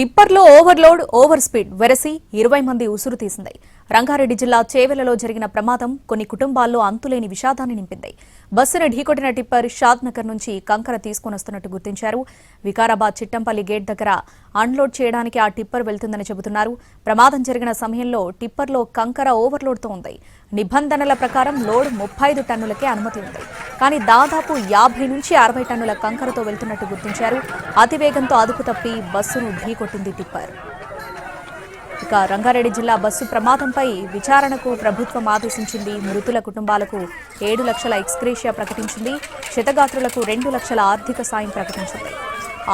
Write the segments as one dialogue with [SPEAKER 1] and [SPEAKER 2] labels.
[SPEAKER 1] టిప్పర్లో overload over speed వెరసి ఇరవై మంది ఉసురు తీసింది. రంగారెడ్డి జిల్లా చేవెలలో జరిగిన ప్రమాదం కొన్ని కుటుంబాల్లో అంతులేని విషాదాన్ని నింపింది. బస్సును ఢీకొట్టిన టిప్పర్ షాద్ నగర్ నుంచి కంకర తీసుకొనొస్తున్నట్టు గుర్తించారు. వికారాబాద్ చిట్టంపల్లి గేట్ దగ్గర అన్లోడ్ చేయడానికి ఆ టిప్పర్ వెళ్తుందని చెబుతున్నారు. ప్రమాదం జరిగిన సమయంలో టిప్పర్లో కంకర ఓవర్లోడ్తో ఉంది. నిబంధనల ప్రకారం లోడ్ ముప్పై ఐదు టన్నులకే అనుమతి ఉంది. కానీ దాదాపు యాభై నుంచి అరవై టన్నుల కంకరతో వెళ్తున్నట్టు గుర్తించారు. అతివేగంతో అదుపు తప్పి బస్సును ఢీకొట్టింది టిప్పర్. ఇక రంగారెడ్డి జిల్లా బస్సు ప్రమాదంపై విచారణకు ప్రభుత్వం ఆదేశించింది. మృతుల కుటుంబాలకు ఏడు లక్షల ఎక్స్క్రేషియా ప్రకటించింది. క్షతగాత్రులకు రెండు లక్షల ఆర్థిక సాయం ప్రకటించింది.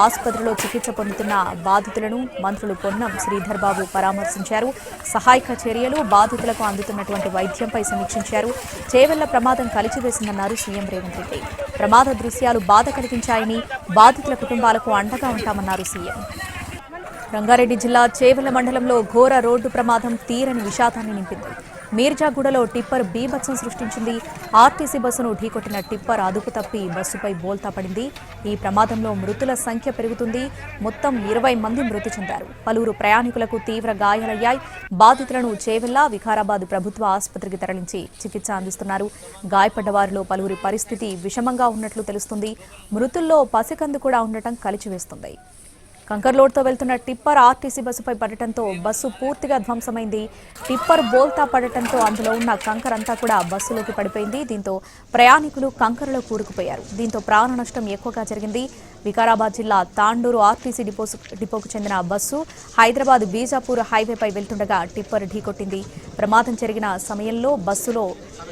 [SPEAKER 1] ఆసుపత్రిలో చికిత్స పొందుతున్న బాధితులను మంత్రులు పొన్నం శ్రీధర్ బాబు పరామర్శించారు. సహాయక చర్యలు బాధితులకు అందుతున్నటువంటి వైద్యంపై సమీక్షించారు. చేవెళ్ళ ప్రమాదం కలిచివేసిందన్నారు సీఎం రేవంత్ రెడ్డి. ప్రమాద దృశ్యాలు బాధ కలిగించాయని బాధితుల కుటుంబాలకు అండగా ఉంటామన్నారు సీఎం. రంగారెడ్డి జిల్లా చేవెల మండలంలో ఘోర రోడ్డు ప్రమాదం తీరని విషాదాన్ని నింపింది. మీర్జాగూడలో టిప్పర్ బీభత్సం సృష్టించింది. ఆర్టీసీ బస్సును ఢీకొట్టిన టిప్పర్ అదుపు తప్పి బస్సుపై బోల్తా పడింది. ఈ ప్రమాదంలో మృతుల సంఖ్య పెరుగుతుంది. మొత్తం ఇరవై మంది మృతి చెందారు. పలువురు ప్రయాణికులకు తీవ్ర గాయాలయ్యాయి. బాధితులను చేవెల్లా వికారాబాద్ ప్రభుత్వ ఆసుపత్రికి తరలించి చికిత్స అందిస్తున్నారు. గాయపడ్డ వారిలో పలువురి పరిస్థితి విషమంగా ఉన్నట్లు తెలుస్తుంది. మృతుల్లో పసికందు కూడా ఉండటం కలిచివేస్తుంది. కంకర్లోడ్తో వెళ్తున్న టిప్పర్ ఆర్టీసీ బస్సుపై పడటంతో బస్సు పూర్తిగా ధ్వంసమైంది. టిప్పర్ బోల్తా పడటంతో అందులో ఉన్న కంకర్ అంతా కూడా బస్సులోకి పడిపోయింది. దీంతో ప్రయాణికులు కంకరలో కూరుకుపోయారు. దీంతో ప్రాణ నష్టం ఎక్కువగా జరిగింది. వికారాబాద్ జిల్లా తాండూరు ఆర్టీసీ డిపో డిపోకు చెందిన బస్సు హైదరాబాద్ బీజాపూర్ హైవేపై వెళ్తుండగా టిప్పర్ ఢీకొట్టింది. ప్రమాదం జరిగిన సమయంలో బస్సులో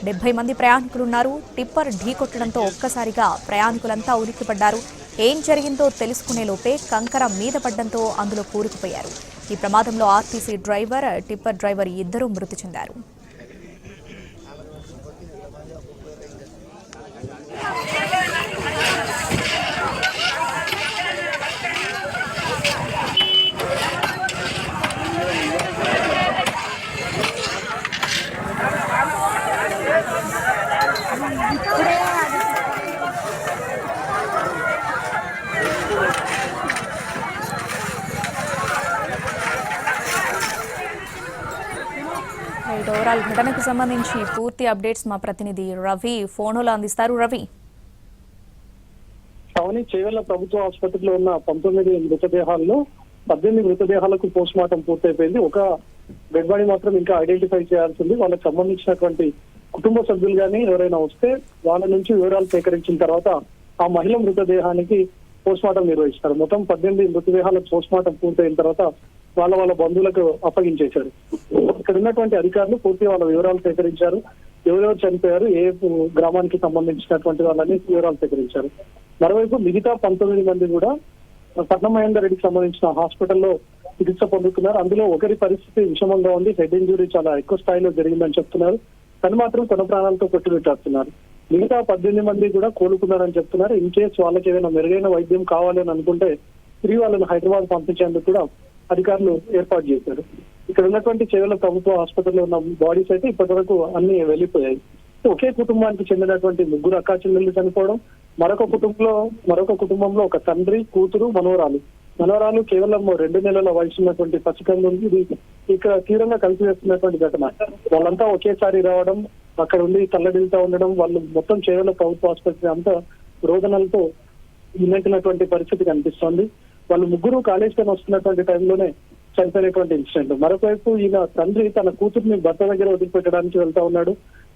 [SPEAKER 1] డెబ్బై మంది ప్రయాణికులున్నారు. టిప్పర్ ఢీకొట్టడంతో ఒక్కసారిగా ప్రయాణికులంతా ఉలిక్కిపడ్డారు. ఏం జరిగిందో తెలుసుకునే లోపే కంకర మీద పడ్డంతో అందులో కూరుకుపోయారు. ఈ ప్రమాదంలో ఆర్టీసీ డ్రైవర్ టిప్పర్ డ్రైవర్ ఇద్దరూ మృతి చెందారు. రైట్ ఘటనకు సంబంధించి పూర్తి అప్డేట్స్ మా ప్రతినిధి రవి ఫోన్లో అందిస్తారు. రవి.
[SPEAKER 2] టౌని చేవెళ్ళ ప్రభుత్వ ఆసుపత్రిలో ఉన్న పంతొమ్మిది మృతదేహాల్లో పద్దెనిమిది మృతదేహాలకు పోస్ట్ మార్టం పూర్తయిపోయింది. ఒక డెడ్ బాడీ మాత్రం ఇంకా ఐడెంటిఫై చేయాల్సింది. వాళ్ళకి సంబంధించినటువంటి కుటుంబ సభ్యులు కానీ ఎవరైనా వస్తే వాళ్ళ నుంచి వివరాలు సేకరించిన తర్వాత ఆ మహిళ మృతదేహానికి పోస్ట్ మార్టం నిర్వహిస్తారు. మొత్తం పద్దెనిమిది మృతదేహాలకు పోస్ట్ మార్టం పూర్తయిన తర్వాత వాళ్ళ వాళ్ళ బంధువులకు అప్పగించేశారు. ఇక్కడ ఉన్నటువంటి అధికారులు పూర్తి వాళ్ళ వివరాలు సేకరించారు. ఎవరెవరు చనిపోయారు ఏ గ్రామానికి సంబంధించినటువంటి వాళ్ళని వివరాలు సేకరించారు. మరోవైపు మిగతా పంతొమ్మిది మంది కూడా పట్నం మహేందర్ రెడ్డికి సంబంధించిన హాస్పిటల్లో చికిత్స పొందుతున్నారు. అందులో ఒకరి పరిస్థితి విషమంగా ఉంది. హెడ్ ఇంజురీ చాలా ఎక్కువ స్థాయిలో జరిగిందని చెప్తున్నారు. తను మాత్రం కొన ప్రాణాలతో కొట్టుబెట్టేస్తున్నారు మిగతా పద్దెనిమిది మంది కూడా కోలుకున్నారని చెప్తున్నారు. ఇన్ కేసు వాళ్ళకి ఏదైనా మెరుగైన వైద్యం కావాలి అని అనుకుంటే తిరిగి వాళ్ళని హైదరాబాద్ పంపించేందుకు కూడా అధికారులు ఏర్పాటు చేశారు. ఇక్కడ ఉన్నటువంటి చేవెళ్ళ ప్రభుత్వ ఆసుపత్రిలో ఉన్న బాడీస్ అయితే ఇప్పటి వరకు అన్ని వెళ్ళిపోయాయి. ఒకే కుటుంబానికి చెందినటువంటి ముగ్గురు అక్కా చెల్లెళ్ళు చనిపోవడం మరొక కుటుంబంలో మరొక కుటుంబంలో ఒక తండ్రి కూతురు మనోరాలు మనోరాలు కేవలం రెండు నెలల వయసు ఉన్నటువంటి పసికందు ఉంది. ఇది ఇక్కడ తీవ్రంగా కలిసివేస్తున్నటువంటి ఘటన. వాళ్ళంతా ఒకేసారి రావడం అక్కడ ఉండి తల్లడిల్తా ఉండడం వాళ్ళు మొత్తం చేవెళ్ళ ప్రభుత్వ ఆసుపత్రి అంతా రోదనలతో నిన్నటినటువంటి పరిస్థితి కనిపిస్తోంది. వాళ్ళు ముగ్గురు కాలేజ్ టైం వస్తున్నటువంటి టైంలోనే చనిపోయినటువంటి ఇన్సిడెంట్. మరోవైపు ఈయన తండ్రి తన కూతుర్ని భర్త దగ్గర వదిలిపెట్టడానికి వెళ్తా ఉన్నాడు.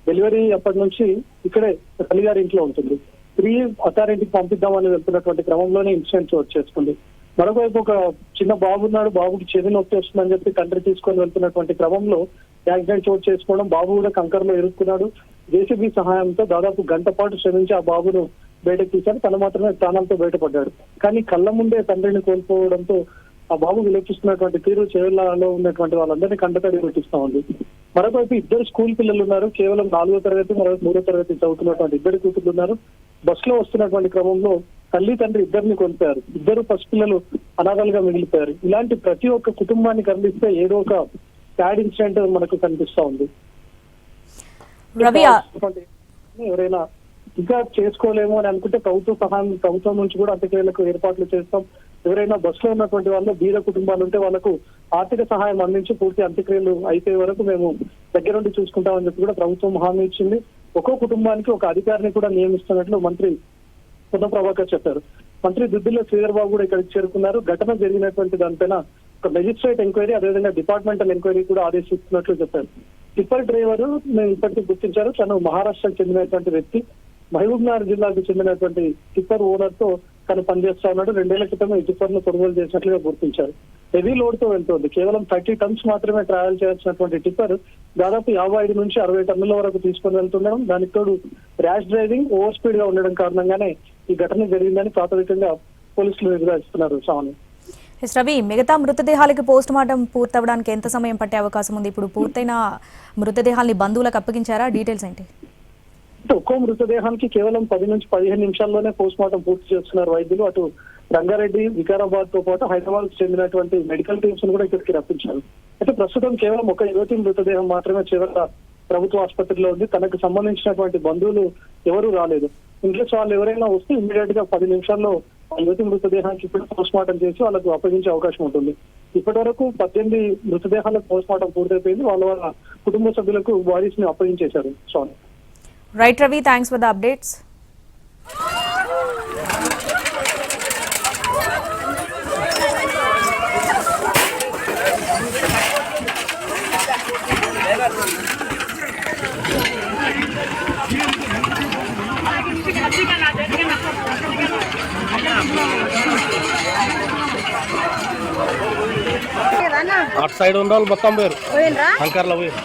[SPEAKER 2] డెలివరీ అప్పటి నుంచి ఇక్కడే తల్లిగారి ఇంట్లో ఉంటుంది. త్రీ అథారిటీకి పంపిద్దామని వెళ్తున్నటువంటి క్రమంలోనే ఇన్సిడెంట్ చోటు చేసుకుంది. మరొకవైపు ఒక చిన్న బాబు ఉన్నాడు. బాబుకి చెవి నొప్పి వస్తుందని చెప్పి తండ్రి తీసుకొని వెళ్తున్నటువంటి క్రమంలో యాక్సిడెంట్ చోటు చేసుకోవడం బాబు కూడా కంకర్లో ఇరుక్కున్నాడు. జేసీబీ సహాయంతో దాదాపు గంట పాటు శ్రమించి ఆ బాబును బయటకు తీశారు. తను మాత్రమే ప్రాణాలతో బయటపడ్డాడు కానీ కళ్ళ ముందే తండ్రిని కోల్పోవడంతో ఆ బాబు విలపిస్తున్నటువంటి తీరు చేవెళ్ళలో ఉన్నటువంటి వాళ్ళందరినీ కంటతడి పెట్టిస్తా ఉంది మరొకవైపు ఇద్దరు స్కూల్ పిల్లలు ఉన్నారు. కేవలం నాలుగో తరగతి మరొక మూడో తరగతి చదువుతున్నటువంటి ఇద్దరు కూతురు ఉన్నారు. బస్లో వస్తున్నటువంటి క్రమంలో తల్లి తండ్రి ఇద్దరిని కోల్పోయారు. ఇద్దరు పసిపిల్లలు అనాథాలుగా మిగిలిపోయారు. ఇలాంటి ప్రతి ఒక్క కుటుంబాన్ని కనిపిస్తే ఏదో ఒక సాడ్ ఇన్సిడెంట్ మనకు కనిపిస్తా ఉంది. ఎవరైనా ఇంకా చేసుకోలేము అని అనుకుంటే ప్రభుత్వ సహాయం ప్రభుత్వం నుంచి కూడా అంత్యక్రియలకు ఏర్పాట్లు చేస్తాం. ఎవరైనా బస్సులో ఉన్నటువంటి వాళ్ళు బీద కుటుంబాలు ఉంటే వాళ్ళకు ఆర్థిక సహాయం అందించి పూర్తి అంత్యక్రియలు అయిపోయే వరకు మేము దగ్గరుండి చూసుకుంటామని చెప్పి కూడా ప్రభుత్వం హామీ ఇచ్చింది. ఒక్కో కుటుంబానికి ఒక అధికారిని కూడా నియమిస్తున్నట్లు మంత్రి పొన్న ప్రభాకర్ చెప్పారు. మంత్రి దుద్దిల్ల శ్రీధర్ బాబు కూడా ఇక్కడికి చేరుకున్నారు. ఘటన జరిగినటువంటి దానిపైన ఒక మెజిస్ట్రేట్ ఎంక్వైరీ అదేవిధంగా డిపార్ట్మెంటల్ ఎంక్వైరీ కూడా ఆదేశిస్తున్నట్లు చెప్పారు. టిప్పర్ డ్రైవర్ మేము ఇప్పటికీ గుర్తించారు తను మహారాష్ట్రకు చెందినటువంటి వ్యక్తి. మహబూబ్ నగర్ జిల్లాకు చెందినటువంటి టిప్పర్ ఓనర్తో తను పనిచేస్తా ఉన్నాడు. రెండేళ్ళ క్రితం ఈ టిప్పర్ను కొనుగోలు చేసినట్లుగా గుర్తించారు. హెవీ లోడ్తో వెళ్తుంది. కేవలం థర్టీ టన్స్ మాత్రమే ట్రావెల్ చేయాల్సినటువంటి టిప్పర్ దాదాపు యాభై ఐదు నుంచి అరవై టన్నుల వరకు తీసుకుని వెళ్తుండడం దానికి తోడు ర్యాష్ డ్రైవింగ్ ఓవర్ స్పీడ్గా ఉండడం కారణంగానే ఈ ఘటన జరిగిందని ప్రాథమికంగా పోలీసులు నిర్ధారిస్తున్నారు సామాన్య
[SPEAKER 1] ఎస్ రవి మిగతా మృతదేహాలకి పోస్ట్ మార్టం పూర్తవడానికి ఎంత సమయం పట్టే అవకాశం ఉంది? ఇప్పుడు పూర్తయిన మృతదేహాల్ని బంధువులకు అప్పగించారా? డీటెయిల్స్ ఏంటి?
[SPEAKER 2] ఒక్కో మృతదేహానికి కేవలం పది నుంచి పదిహేను నిమిషాల్లోనే పోస్ట్ మార్టం పూర్తి చేస్తున్నారు వైద్యులు. అటు రంగారెడ్డి వికారాబాద్తో పాటు హైదరాబాద్కు చెందినటువంటి మెడికల్ టీమ్స్ కూడా ఇక్కడికి రప్పించారు. అయితే ప్రస్తుతం కేవలం ఒక యువతి మృతదేహం మాత్రమే చివర ప్రభుత్వ ఆసుపత్రిలో ఉంది. తనకు సంబంధించినటువంటి బంధువులు ఎవరూ రాలేదు. ఇంగ్లీష్ వాళ్ళు ఎవరైనా వస్తే ఇమ్మీడియట్గా పది నిమిషాల్లో ఆ యువతి మృతదేహానికి ఇప్పుడు పోస్ట్ మార్టం చేసి వాళ్ళకు అప్పగించే అవకాశం ఉంటుంది. ఇప్పటి వరకు పద్దెనిమిది మృతదేహాలకు పోస్ట్ మార్టం పూర్తయిపోయింది. వాళ్ళ వాళ్ళ కుటుంబ సభ్యులకు బాడీస్ని అప్పగించేశారు Swamy.
[SPEAKER 1] Right Ravi thanks for the updates
[SPEAKER 3] అటు సైడ్ ఉన్న వాళ్ళు మొత్తం పోయారు
[SPEAKER 4] పోయినరా
[SPEAKER 3] కంకర్లో పోయారు